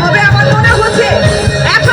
হবে আমার মনে হচ্ছে। একশো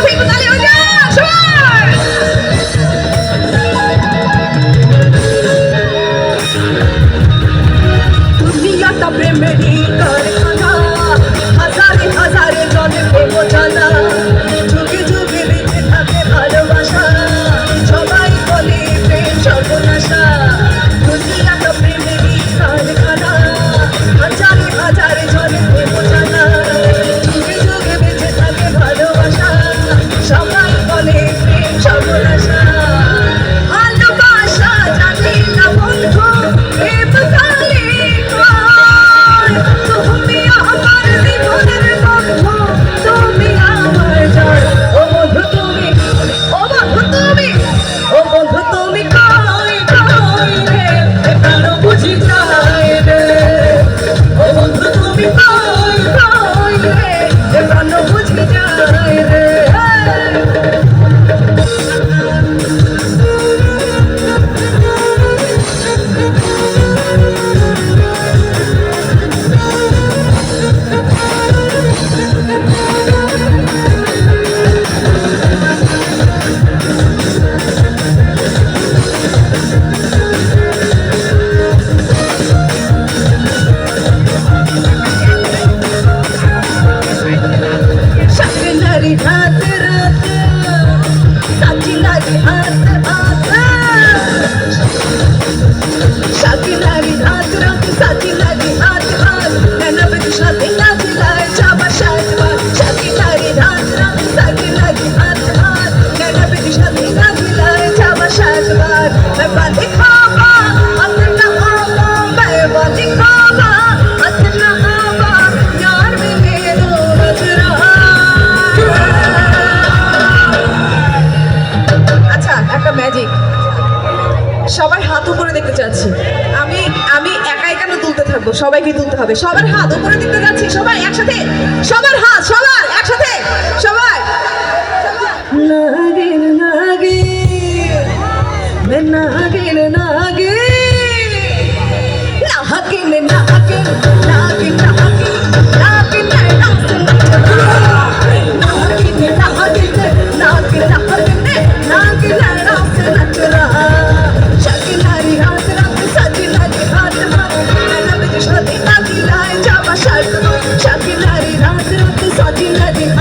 চাচ্ছি আমি আমি একা একা তুলতে থাকব? সবাইকে তুলতে হবে। সবার হাত উপরে দিতে যাচ্ছি, সবাই একসাথে, সবার হাত সবার nothing.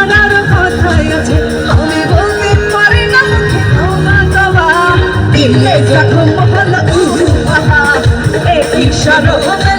আমার কথাই আছে। আমি বলতে পারি না না জবা দিলে যখন মহালা উহা এই ঈশ্বর হবে